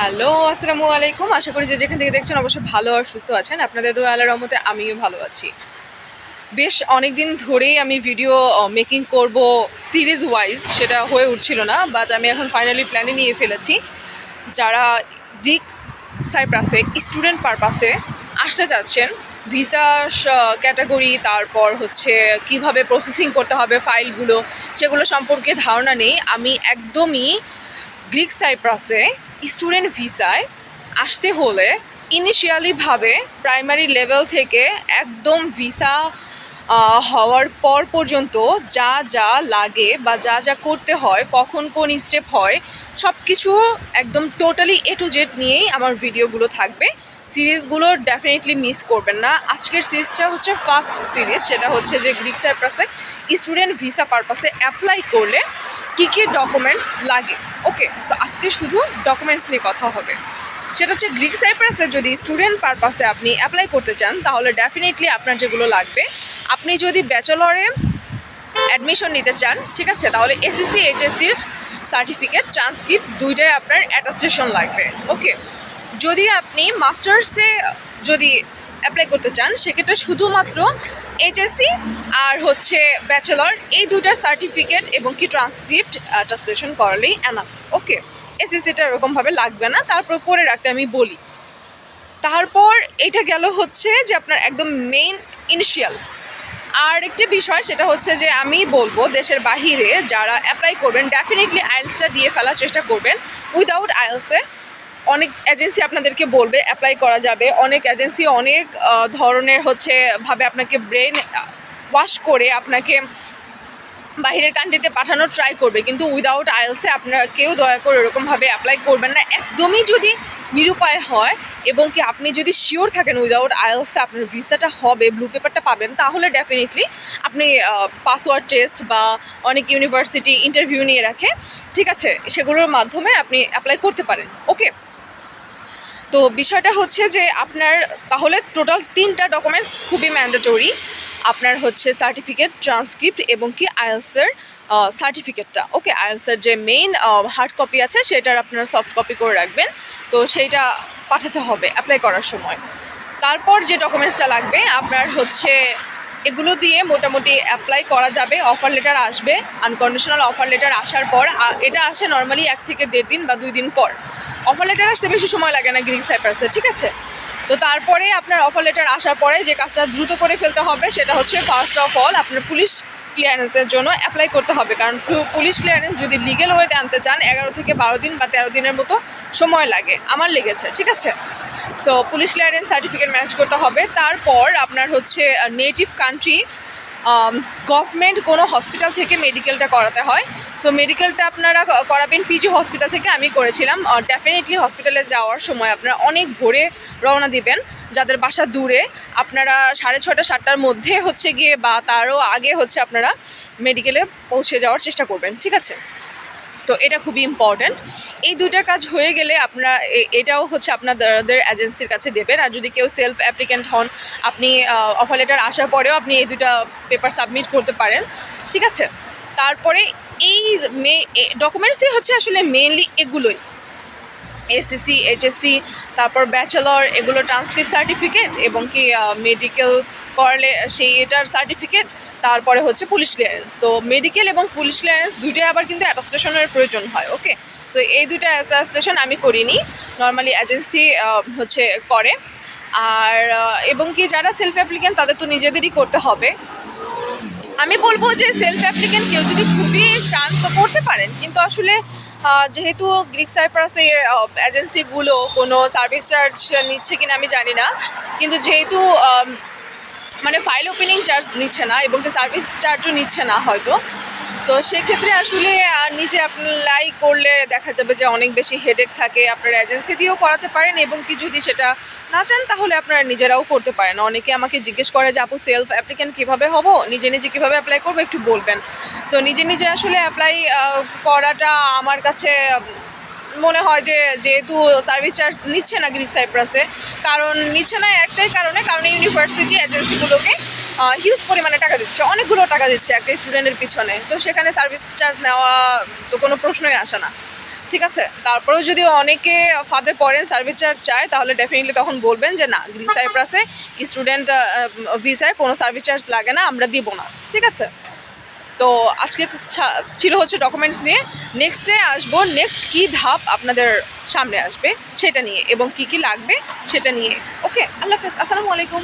Hello, আসসালামু আলাইকুম। আশা করি যে যেখান থেকে দেখছেন অবশ্যই ভালো আর সুস্থ আছেন। আপনাদের দোয়া আল্লাহর রহমতে আমিও ভালো আছি। বেশ অনেক দিন ধরেই আমি ভিডিও মেকিং করব সিরিজ ওয়াইজ সেটা হয়ে উঠছিল না বাট আমি এখন ফাইনালি প্ল্যানে নিয়ে ফেলেছি। যারা ডিক সাইপ্রাসে স্টুডেন্ট পারপাসে আসতে চাচ্ছেন ভিসা ক্যাটাগরি তারপর হচ্ছে কীভাবে প্রসেসিং করতে হবে ফাইলগুলো সেগুলো সম্পর্কে ধারণা নেই। আমি একদমই গ্রিক সাইপ্রাসে স্টুডেন্ট ভিসায় আসতে হলে ইনিশিয়ালিভাবে প্রাইমারি লেভেল থেকে একদম ভিসা হওয়ার পর পর্যন্ত যা যা লাগে বা যা যা করতে হয়, কখন কোন স্টেপ হয় সব কিছু একদম টোটালি এ টু জেড নিয়েই আমার ভিডিওগুলো থাকবে। সিরিজগুলো ডেফিনেটলি মিস করবেন না। আজকের সিরিজটা হচ্ছে ফার্স্ট সিরিজ, সেটা হচ্ছে যে গ্রিক সাইপ্রাসে স্টুডেন্ট ভিসা পারপাসে অ্যাপ্লাই করলে কী কী ডকুমেন্টস লাগে। ওকে সো আজকে শুধু ডকুমেন্টস নিয়ে কথা হবে। সেটা হচ্ছে গ্রিক সাইপ্রাসে যদি স্টুডেন্ট পারপাসে আপনি অ্যাপ্লাই করতে চান, তাহলে ডেফিনেটলি আপনার যেগুলো লাগবে, আপনি যদি ব্যাচেলরে অ্যাডমিশন নিতে চান, ঠিক আছে? তাহলে এসএসসি এইচএসসির সার্টিফিকেট ট্রান্সক্রিপ্ট দুইটাই আপনার অ্যাটাস্টেশন লাগবে। ওকে যদি আপনি মাস্টার্সে যদি অ্যাপ্লাই করতে চান, সেক্ষেত্রে শুধুমাত্র এইচএসসি আর হচ্ছে ব্যাচেলর এই দুটার সার্টিফিকেট এবং কি ট্রান্সক্রিপ্ট অ্যাটাস্টেশন করালেই অ্যানাফ ওকে এসএসসিটা এরকমভাবে লাগবে না, তারপর করে রাখতে আমি বলি। তারপর এটা গেল হচ্ছে যে আপনার একদম মেইন ইনিশিয়াল আর একটি বিষয়, সেটা হচ্ছে যে আমি বলব দেশের বাহিরে যারা অ্যাপ্লাই করবেন ডেফিনেটলি আইএলসটা দিয়ে ফেলার চেষ্টা করবেন উইদাউট আইএলসে অনেক এজেন্সি আপনাদেরকে বলবে অ্যাপ্লাই করা যাবে। অনেক এজেন্সি অনেক ধরনের হচ্ছে ভাবে আপনাকে ব্রেন ওয়াশ করে আপনাকে বাইরের কান্ট্রিতে পাঠানোর ট্রাই করবে। কিন্তু উইদাউট আইএলসে আপনারা কেউ দয়া করে এরকমভাবে অ্যাপ্লাই করবেন না। একদমই যদি নিরুপায় হয় এবং কি আপনি যদি শিওর থাকেন উইদাউট আইএলসে আপনার ভিসাটা হবে ব্লু পেপারটা পাবেন, তাহলে ডেফিনেটলি আপনি পাসওয়ার্ড টেস্ট বা অনেক ইউনিভার্সিটি ইন্টারভিউ নিয়ে রাখে। ঠিক আছে, সেগুলোর মাধ্যমে আপনি অ্যাপ্লাই করতে পারেন। ওকে তো বিষয়টা হচ্ছে যে আপনার তাহলে টোটাল তিনটা ডকুমেন্টস খুবই ম্যান্ডেটরি। আপনার হচ্ছে সার্টিফিকেট, ট্রান্সক্রিপ্ট এবং কি আইএলসের সার্টিফিকেটটা। ওকে, আইএলসের যে মেইন হার্ড কপি আছে সেটার আপনার সফট কপি করে রাখবেন। তো সেইটা পাঠাতে হবে অ্যাপ্লাই করার সময়। তারপর যে ডকুমেন্টসটা লাগবে, আপনার হচ্ছে এগুলো দিয়ে মোটামুটি অ্যাপ্লাই করা যাবে। অফার লেটার আসবে। আনকন্ডিশনাল অফার লেটার আসার পর এটা আসে নর্মালি এক থেকে দেড় দিন বা দুই দিন পর। অফার লেটার আসতে বেশি সময় লাগে না গ্রিক সাইপ্রাসে ঠিক আছে? তো তারপরে আপনার অফার লেটার আসার পরে যে কাজটা দ্রুত করে ফেলতে হবে সেটা হচ্ছে ফার্স্ট অফ অল আপনার পুলিশ ক্লিয়ারেন্সের জন্য অ্যাপ্লাই করতে হবে। কারণ পুলিশ ক্লিয়ারেন্স যদি লিগেল ওয়েতে আনতে চান, এগারো থেকে বারো দিন বা তেরো দিনের মতো সময় লাগে, আমার লেগেছে, ঠিক আছে? So police clearance certificate manage করতে হবে। তারপর আপনার হচ্ছে নেটিভ কান্ট্রি গভর্নমেন্ট কোনো হসপিটাল থেকে মেডিকেলটা করাতে হয়। সো মেডিকেলটা আপনারা করাবেন পিজি হসপিটাল থেকে আমি করেছিলাম। ডেফিনেটলি হসপিটালে যাওয়ার সময় আপনারা অনেক ভোরে রওনা দিবেন, যাদের বাসা দূরে। আপনারা সাড়ে ছটা সাতটার মধ্যে হচ্ছে গিয়ে বা তারও আগে হচ্ছে আপনারা মেডিকেলে পৌঁছে যাওয়ার চেষ্টা করবেন, ঠিক আছে? তো এটা খুবই ইম্পর্ট্যান্ট এই দুইটা কাজ হয়ে গেলে আপনারা এটাও হচ্ছে আপনাদের এজেন্সির কাছে দেবেন। আর যদি কেউ সেলফ অ্যাপ্লিক্যান্ট হন, আপনি অফার লেটার আসার পরেও আপনি এই দুটা পেপার সাবমিট করতে পারেন। ঠিক আছে? তারপরে এই মে ডকুমেন্টসই হচ্ছে আসলে মেনলি এগুলোই। এসএসসি এইচএসসি তারপর ব্যাচেলর এগুলো ট্রান্সক্রিপ্ট সার্টিফিকেট এবং কি মেডিকেল করলে, সেই এটার সার্টিফিকেট তারপরে হচ্ছে পুলিশ ক্লিয়ারেন্স তো মেডিকেল এবং পুলিশ ক্লিয়ারেন্স দুইটাই আবার কিন্তু অ্যাটাস্টেশনের প্রয়োজন হয় ওকে তো এই দুইটা অ্যাটাস্টেশন আমি করিনি। নর্মালি এজেন্সি হচ্ছে করে। আর এবং কি যারা সেলফ অ্যাপ্লিকেন্ট তাদের তো নিজেদেরই করতে হবে। আমি বলব যে সেলফ অ্যাপ্লিকেন্ট কেউ যদি খুবই চান তো করতে পারেন, কিন্তু আসলে যেহেতু গ্রিক সাইপ্রাসে এজেন্সিগুলো কোনো সার্ভিস চার্জ নিচ্ছে কিনা আমি জানি না। কিন্তু যেহেতু মানে ফাইল ওপেনিং চার্জ নিচ্ছে না এবং সার্ভিস চার্জও নিচ্ছে না হয়তো। তো সেক্ষেত্রে আসলে নিজে অ্যাপ্লাই করলে দেখা যাবে যে অনেক বেশি হেডেক থাকে। আপনারা এজেন্সি দিয়েও করাতে পারেন এবং কি যদি সেটা না চান, তাহলে আপনারা নিজেরাও করতে পারেন। অনেকে আমাকে জিজ্ঞেস করে যে, আপু সেলফ অ্যাপ্লিকেন্ট কীভাবে হব? নিজে নিজে কীভাবে অ্যাপ্লাই করব? একটু বলবেন। সো নিজে নিজে আসলে অ্যাপ্লাই করাটা আমার কাছে মনে হয় যে যেহেতু সার্ভিস চার্জ নিচ্ছে না গ্রিক সাইপ্রাসে, কারণ নিচ্ছে না একটাই কারণে, কারণ ইউনিভার্সিটি এজেন্সিগুলোকে হিউজ পরিমাণে টাকা দিচ্ছে, অনেকগুলো টাকা দিচ্ছে একটা স্টুডেন্টের পিছনে। তো সেখানে সার্ভিস চার্জ নেওয়া তো কোনো প্রশ্নই আসে না। ঠিক আছে? তারপরেও যদি অনেকে ফাঁদে পড়েন, সার্ভিস চার্জ চায়, তাহলে ডেফিনেটলি তখন বলবেন যে না, গ্রিক সাইপ্রাসে স্টুডেন্ট ভিসায় কোনো সার্ভিস চার্জ লাগে না, আমরা দিব না। ঠিক আছে? তো আজকে ছিল হচ্ছে ডকুমেন্টস নিয়ে। নেক্সটে আসব নেক্সট কি ধাপ আপনাদের সামনে আসবে সেটা নিয়ে এবং কি কি লাগবে সেটা নিয়ে। ওকে আল্লাহ হাফেজ, আসসালামু আলাইকুম।